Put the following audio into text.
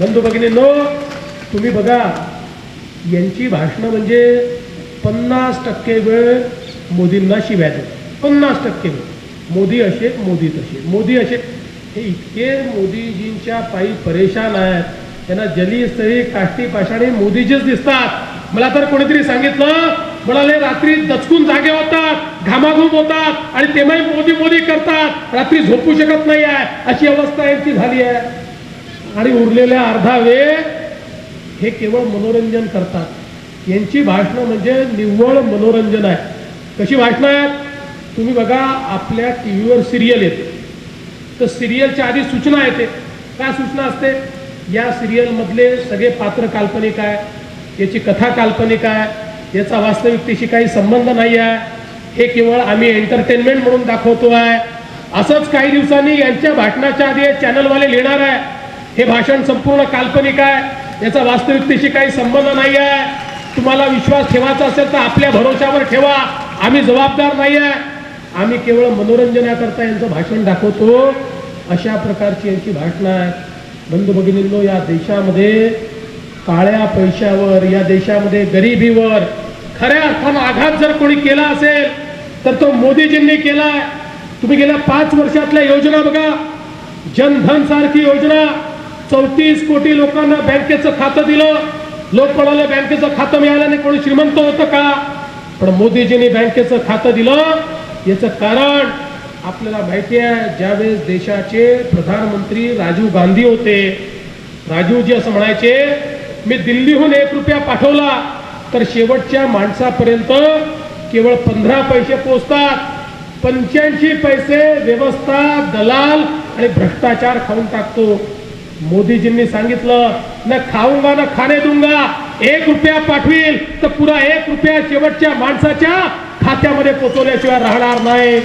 बंधू भगिनींनो तुम्ही बघा यांची भाषणं म्हणजे पन्नास टक्के वेळ मोदींना शिव्या देतात पन्नास टक्के वेळ. मोदी असे मोदी तसे. मोदी असे. हे इतके मोदीजींच्या पायी परेशान आहेत. त्यांना जली स्थळी काष्टी पाषाणी मोदीजीच दिसतात. मला तर कोणीतरी सांगितलं म्हणाले रात्री दचकून जागे होतात घामाघूम होतात आणि तेव्हाही मोदी मोदी करतात. रात्री झोपू शकत नाही आहे. अशी अवस्था यांची झाली आहे. आणि उरलेल्या अर्धा वेळ हे केवळ मनोरंजन करतात. यांची भाषणं म्हणजे निव्वळ मनोरंजन आहे. कशी भाषणं आहेत? तुम्ही बघा आपल्या टी व्हीवर सिरियल येते. तर सिरियलच्या आधी सूचना येते. काय सूचना असते? या सिरियलमधले सगळे पात्र काल्पनिक आहे. याची कथा काल्पनिक आहे. याचा वास्तविकतेशी काही संबंध नाही आहे हे केवळ आम्ही एंटरटेनमेंट म्हणून दाखवतो आहे. असंच काही दिवसांनी यांच्या भाषणाच्या आधी चॅनलवाले लिहिणार आहे. हे भाषण संपूर्ण काल्पनिक आहे. याचा वास्तविकतेशी काही संबंध नाही आहे तुम्हाला विश्वास ठेवायचा असेल तर आपल्या भरोशावर ठेवा. आम्ही जबाबदार नाही आहे आम्ही केवळ मनोरंजनाकरता यांचं भाषण दाखवतो. अशा प्रकारची यांची भाषणं आहेत. बंधू भगिनींनो या देशामध्ये काळ्या पैशावर या देशामध्ये गरिबीवर खऱ्या अर्थानं आघात जर कोणी केला असेल तर तो मोदीजींनी केलाय. तुम्ही गेल्या पाच वर्षातल्या योजना बघा. जनधन सारखी योजना. चौतीस कोटी लोकांना बँकेचं खातं दिलं. लोक कोणाला बँकेचं खातं मिळालं नाही कोणी श्रीमंत होतं का? पण मोदीजींनी बँकेचं खातं दिलं. याचं कारण आपल्याला माहिती आहे ज्यावेळेस देशाचे प्रधानमंत्री राजीव गांधी होते राजीवजी असं म्हणायचे मी दिल्लीहून एक रुपया पाठवला तर शेवटच्या माणसापर्यंत केवळ पंधरा पैसे पोचतात. पंच्याऐंशी पैसे व्यवस्था दलाल आणि भ्रष्टाचार खाऊन टाकतो. मोदीजींनी सांगितलं न खाऊंगा ना खाणे दूंगा. एक रुपया पाठवील तर पुरा एक रुपया शेवटच्या माणसाच्या खात्यामध्ये पोचवल्याशिवाय राहणार नाही.